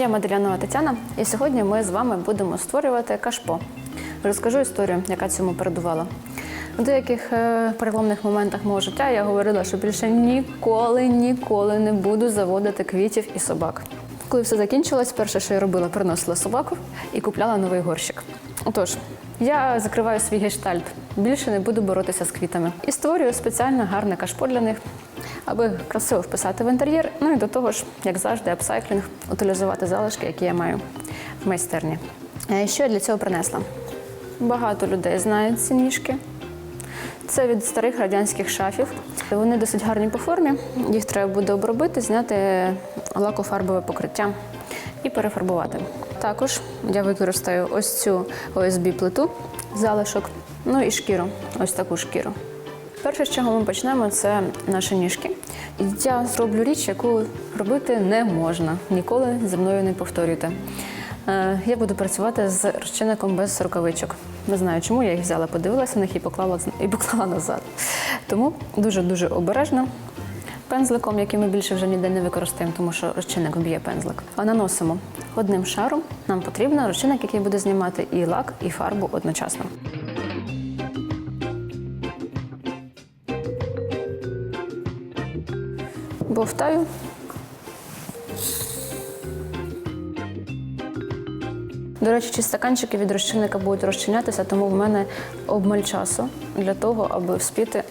Я Маделянова Тетяна, і сьогодні ми з вами будемо створювати кашпо. Розкажу історію, яка цьому передувала. У деяких е, переломних моментах мого життя я говорила, що більше ніколи, ніколи не буду заводити квітів і собак. Коли все закінчилось, перше, що я робила, приносила собаку і купляла новий горщик. Отож, я закриваю свій гештальт. Більше не буду боротися з квітами. І створюю спеціально гарне кашпо для них, аби красиво вписати в інтер'єр. Ну і до того ж, як завжди, апсайклінг, утилізувати залишки, які я маю в майстерні. Е, Що я для цього принесла? Багато людей знають ці ніжки. Це від старих радянських шафів. Вони досить гарні по формі. Їх треба буде обробити, зняти лакофарбове покриття і перефарбувати. Також я використаю ось цю ОСБ плиту залишок, ну і шкіру, ось таку шкіру. Перше, з чого ми почнемо, це наші ніжки. Я зроблю річ, яку робити не можна. Ніколи зі мною не повторюйте. Е, Я буду працювати з розчинником без рукавичок. Не знаю, чому я їх взяла, подивилася на них і поклала і поклала назад. Тому дуже дуже обережно. Пензликом, який ми більше вже ніде не використаємо, тому що розчинник б'є пензлик. А наносимо одним шаром. Нам потрібен розчинник, який буде знімати і лак, і фарбу одночасно. Бовтаю. До речі, ці стаканчики від розчинника будуть розчинятися, тому в мене обмаль часу для того, аби вспіти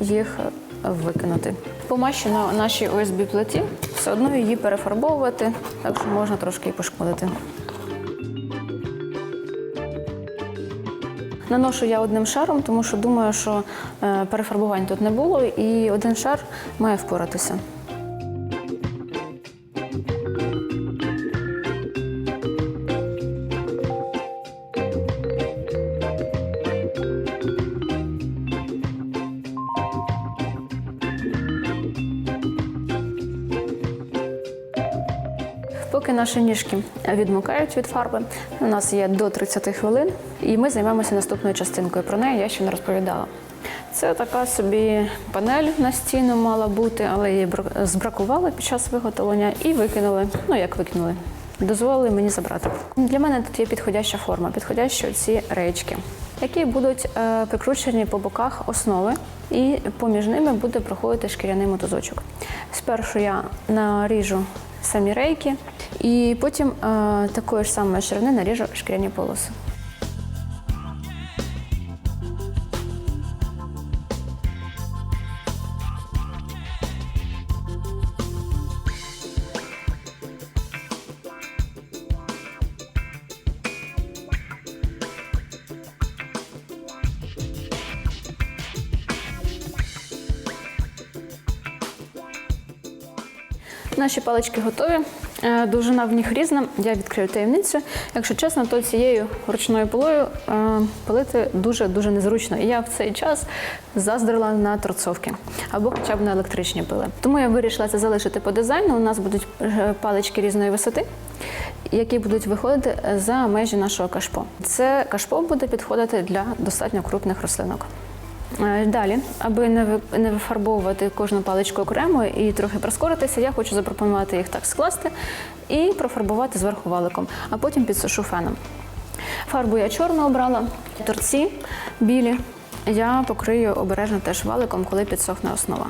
їх викинути. Помащу на нашій ОСБ плиті, все одно її перефарбовувати, так що можна трошки і пошкодити. Наношу я одним шаром, тому що думаю, що е, перефарбувань тут не було, і один шар має впоратися. Поки наші ніжки відмокають від фарби, у нас є до 30 хвилин, і ми займемося наступною частинкою. Про неї я ще не розповідала. Це така собі панель на стіну мала бути, але її збракували під час виготовлення і викинули. Ну як викинули? Дозволили мені забрати. Для мене тут є підходяща форма, підходящі ці речки, які будуть е, прикручені по боках основи, і поміж ними буде проходити шкіряний мотузочок. Спершу я наріжу самі рейки, і потім е, такої ж самої ширини наріжу шкіряні полоси. Наші палички готові. Е, Довжина в них різна. Я відкрию таємницю. Якщо чесно, то цією ручною пилою е, пилити дуже дуже незручно. І я в цей час заздрила на торцовки або хоча б на електричні пили. Тому я вирішила це залишити по дизайну. У нас будуть е, палички різної висоти, які будуть виходити за межі нашого кашпо. Це кашпо буде підходити для достатньо крупних рослинок. Е, Далі, аби не вифарбовувати кожну паличку окремо і трохи прискоритися, я хочу запропонувати їх так скласти і профарбувати зверху валиком, а потім підсушу феном. Фарбу я чорну обрала, торці білі. Я покрию обережно теж валиком, коли підсохне основа.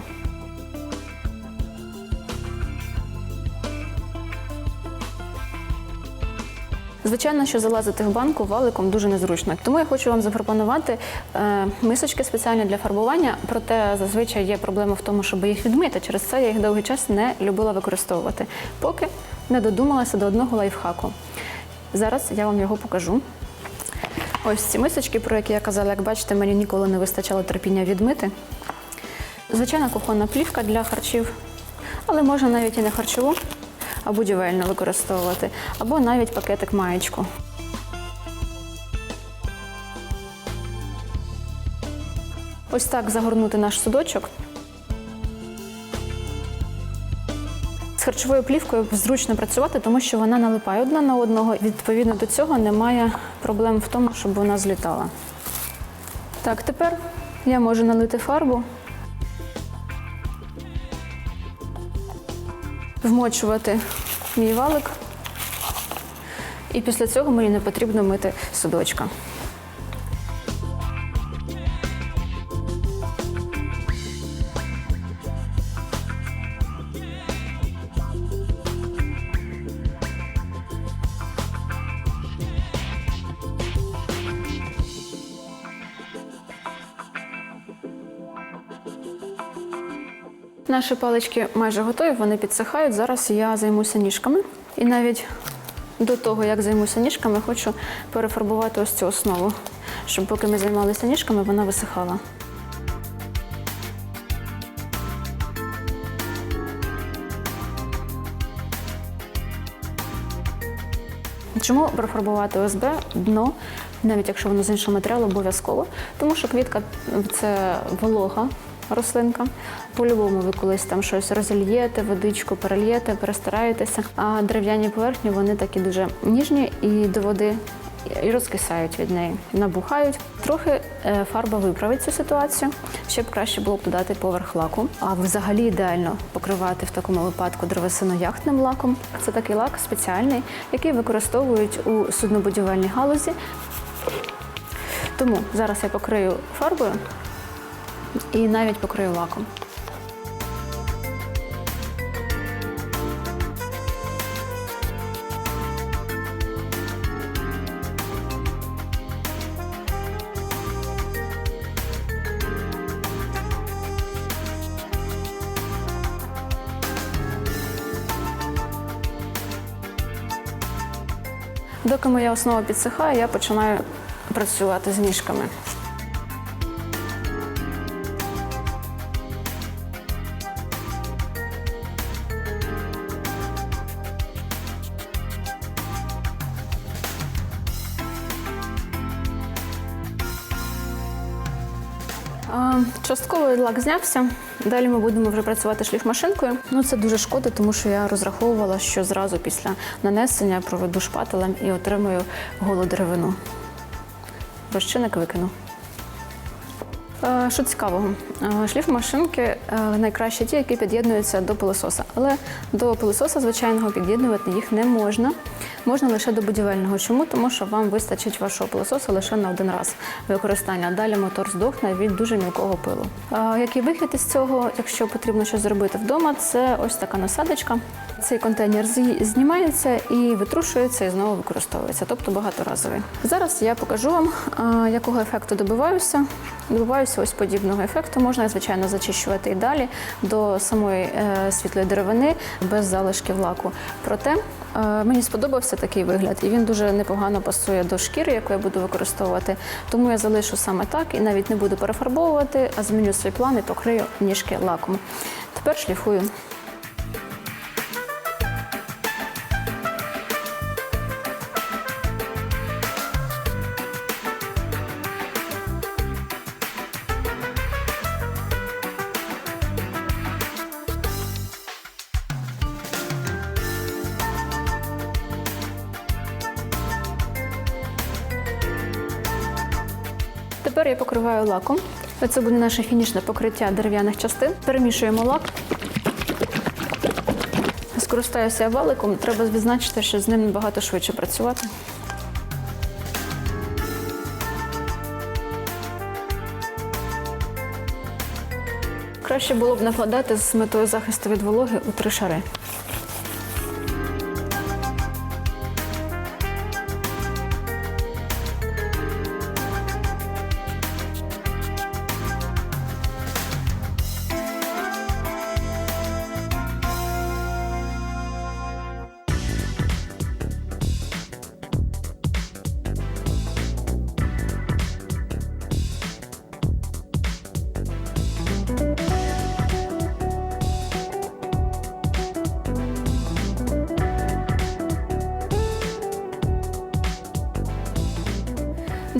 Звичайно, що залазити в банку валиком дуже незручно. Тому я хочу вам запропонувати е, мисочки спеціальні для фарбування, проте зазвичай є проблема в тому, щоб їх відмити. Через це я їх довгий час не любила використовувати, поки не додумалася до одного лайфхаку. Зараз я вам його покажу. Ось ці мисочки, про які я казала, як бачите, мені ніколи не вистачало терпіння відмити. Звичайна кухонна плівка для харчів, але можна навіть і не харчову, а будівельну використовувати, або навіть пакетик маєчку. Ось так загорнути наш судочок. З харчовою плівкою зручно працювати, тому що вона налипає одна на одного. Відповідно до цього немає проблем в тому, щоб вона злітала. Так, тепер я можу налити фарбу, вмочувати мій валик. І після цього мені не потрібно мити судочка. Наші палички майже готові, вони підсихають. Зараз я займуся ніжками. І навіть до того, як займуся ніжками, хочу перефарбувати ось цю основу, щоб поки ми займалися ніжками, вона висихала. Чому профарбувати ОСБ дно, навіть якщо воно з іншого матеріалу, обов'язково? Тому що квітка це волога рослинка. По-любому ви колись там щось розільєте, водичку перельєте, перестараєтеся. А дерев'яні поверхні вони такі дуже ніжні і до води і розкисають від неї, набухають. Трохи е, фарба виправить цю ситуацію. Ще б краще було б додати поверх лаку. А взагалі ідеально покривати в такому випадку древесину яхтним лаком. Це такий лак спеціальний, який використовують у суднобудівельній галузі. Тому зараз я покрию фарбою і навіть покрию лаком. Доки моя основа підсихає, я починаю працювати з ніжками. Лак знявся. Далі ми будемо вже працювати шліфмашинкою. Ну це дуже шкода, тому що я розраховувала, що зразу після нанесення проведу шпателем і отримую голу деревину. Розчинник викину. Е, Що цікавого, Е, шліфмашинки е, найкраще ті, які під'єднуються до пилососа. Але до пилососа звичайного під'єднувати їх не можна. Можна лише до будівельного. Чому? Тому що вам вистачить вашого пилососа лише на один раз використання. Далі мотор здохне від дуже мілкого пилу. Який вихід із цього, якщо потрібно щось зробити вдома, це ось така насадочка. Цей контейнер знімається і витрушується і знову використовується, тобто багаторазовий. Зараз я покажу вам, якого ефекту добиваюся. Добиваюся ось подібного ефекту. Можна, звичайно, зачищувати і далі до самої е, світлої деревини без залишків лаку. Проте е, мені сподобався такий вигляд, і він дуже непогано пасує до шкіри, яку я буду використовувати. Тому я залишу саме так і навіть не буду перефарбовувати, а зміню свій план і покрию ніжки лаком. Тепер шліфую. Тепер я покриваю лаком. Це буде наше фінішне покриття дерев'яних частин. Перемішуємо лак. Скористаюся валиком. Треба відзначити, що з ним набагато швидше працювати. Краще було б накладати з метою захисту від вологи у три шари.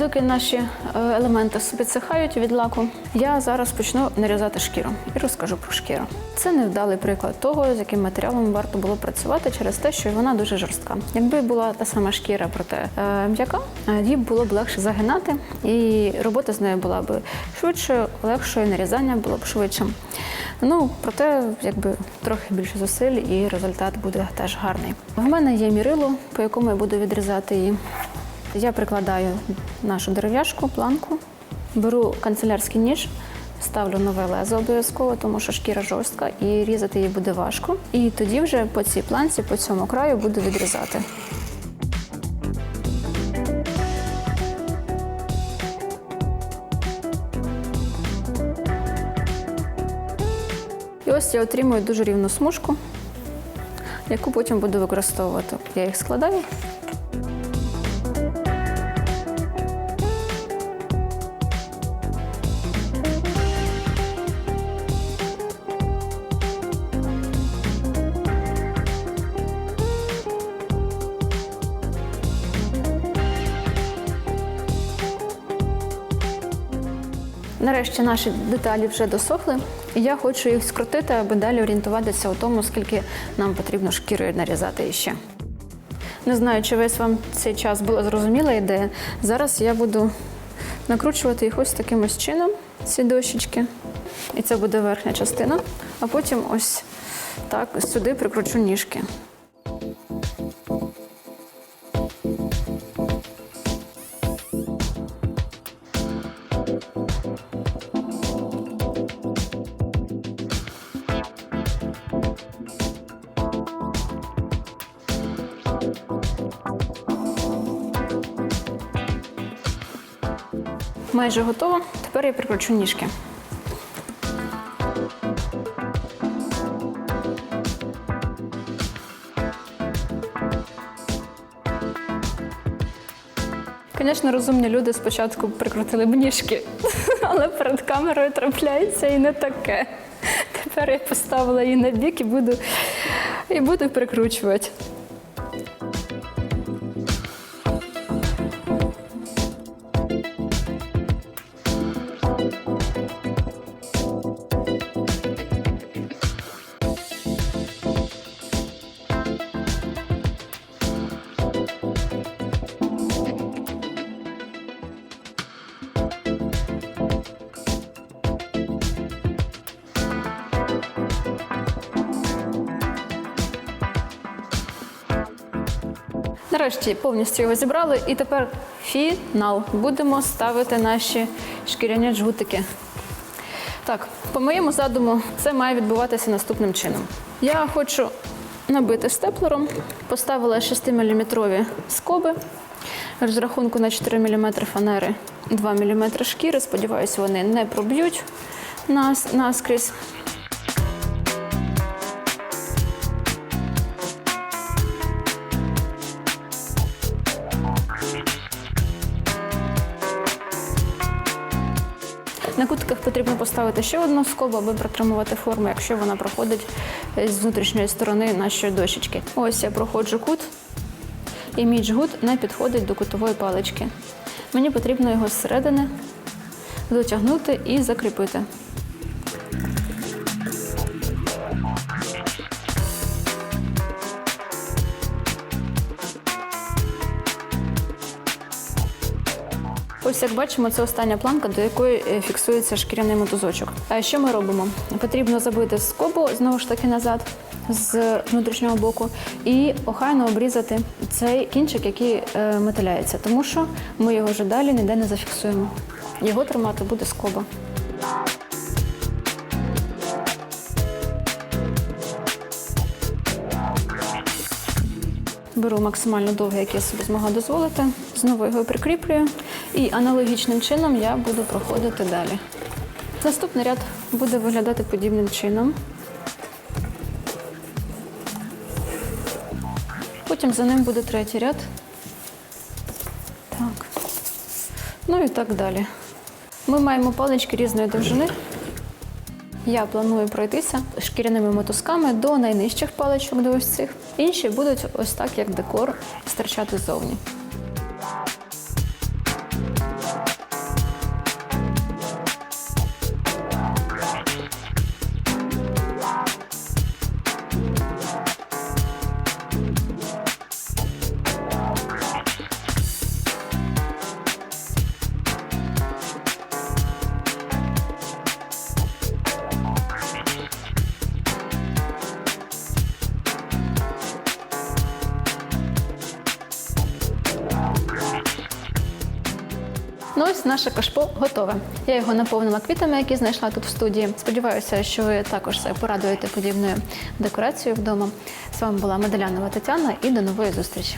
Доки наші е, елементи підсихають від лаку, я зараз почну нарізати шкіру і розкажу про шкіру. Це невдалий приклад того, з яким матеріалом варто було працювати через те, що вона дуже жорстка. Якби була та сама шкіра, проте е, м'яка, е, її було б легше загинати, і робота з нею була б швидшою, легшою, нарізання було б швидшим. Ну, проте, якби трохи більше зусиль, і результат буде теж гарний. В мене є мірило, по якому я буду відрізати її. Я прикладаю нашу дерев'яшку, планку, беру канцелярський ніж, ставлю нове лезо обов'язково, тому що шкіра жорстка і різати її буде важко. І тоді вже по цій планці, по цьому краю буду відрізати. І ось я отримую дуже рівну смужку, яку потім буду використовувати. Я їх складаю. Нарешті наші деталі вже досохли, і я хочу їх скрутити, аби далі орієнтуватися у тому, скільки нам потрібно шкіри нарізати іще. Не знаю, чи весь вам цей час була зрозуміла ідея. Зараз я буду накручувати їх ось таким ось чином, ці дощечки. І це буде верхня частина. А потім ось так сюди прикручу ніжки. Майже готово. Тепер я прикручу ніжки. Звісно, розумні люди спочатку прикрутили б ніжки, але перед камерою трапляється і не таке. Тепер я поставила її на бік і буду, і буду прикручувати. Нарешті повністю його зібрали, і тепер фінал. Будемо ставити наші шкіряні джгутики. Так, по моєму задуму, це має відбуватися наступним чином. Я хочу набити степлером, поставила 6-мм скоби, розрахунку на 4 мм фанери, 2 мм шкіри. Сподіваюся, вони не проб'ють нас наскрізь. Поставити ще одну скобу, аби протримувати форму, якщо вона проходить з внутрішньої сторони нашої дощечки. Ось я проходжу кут, і мій джгут не підходить до кутової палички. Мені потрібно його зсередини дотягнути і закріпити. Ось як бачимо, це остання планка, до якої е, фіксується шкіряний мотузочок. Що ми робимо? Потрібно забити скобу знову ж таки назад з внутрішнього боку і охайно обрізати цей кінчик, який е, металяється, тому що ми його вже далі ніде не зафіксуємо. Його тримати буде скоба. Беру максимально довгий, як я собі змогла дозволити. Знову його прикріплюю. І аналогічним чином я буду проходити далі. Наступний ряд буде виглядати подібним чином. Потім за ним буде третій ряд. Так. Ну і так далі. Ми маємо палички різної довжини. Я планую пройтися шкіряними мотузками до найнижчих паличок, до ось цих. Інші будуть ось так, як декор, стирчати ззовні. Наше кашпо готове. Я його наповнила квітами, які знайшла тут в студії. Сподіваюся, що ви також себе порадуєте подібною декорацією вдома. З вами була Медалянова Тетяна і до нової зустрічі.